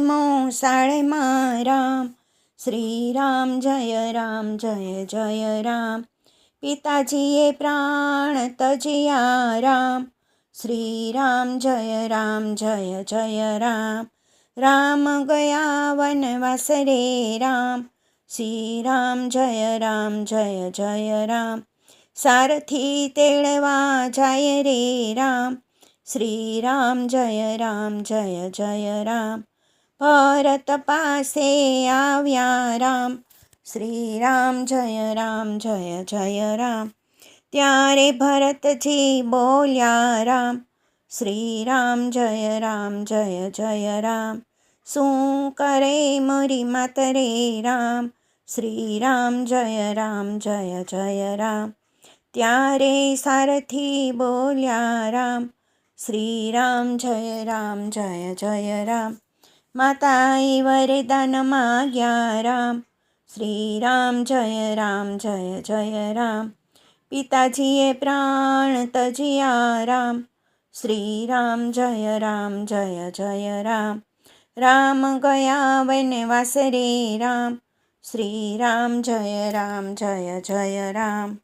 મોસાળમાં રામ શ્રી રામ જય રામ જય જય રામ પિતાજીએ પ્રાણ તજિયા રામ શ્રી રામ જય રામ જય જય રામ રામ ગયા વનવાસ રે રામ શ્રી રામ જય રામ જય જય રામ સારથી તેડવા જાય રે રામ શ્રી રામ જય રામ જય જય રામ ભરત પાસે આવ્યા રામ. શ્રી રામ જય રામ, જય જય રામ. ત્યારે ભરતજી બોલ્યા, રામ શ્રી રામ જય રામ, જય જય રામ. શું કરે મરી માતરે રામ? શ્રી રામ જય રામ, જય જય રામ. ત્યારે સારથી બોલ્યા, રામ શ્રી રામ જય રામ, જય જય રામ. માતાએ વરદાન માગ્યા રામ. શ્રી રામ જય રામ, જય જય રામ. પિતાજીએ પ્રાણ તજિયા રામ. શ્રી રામ જય રામ, જય જય રામ. રામ ગયા વનવાસ રે રામ. શ્રી રામ જય રામ, જય જય રામ.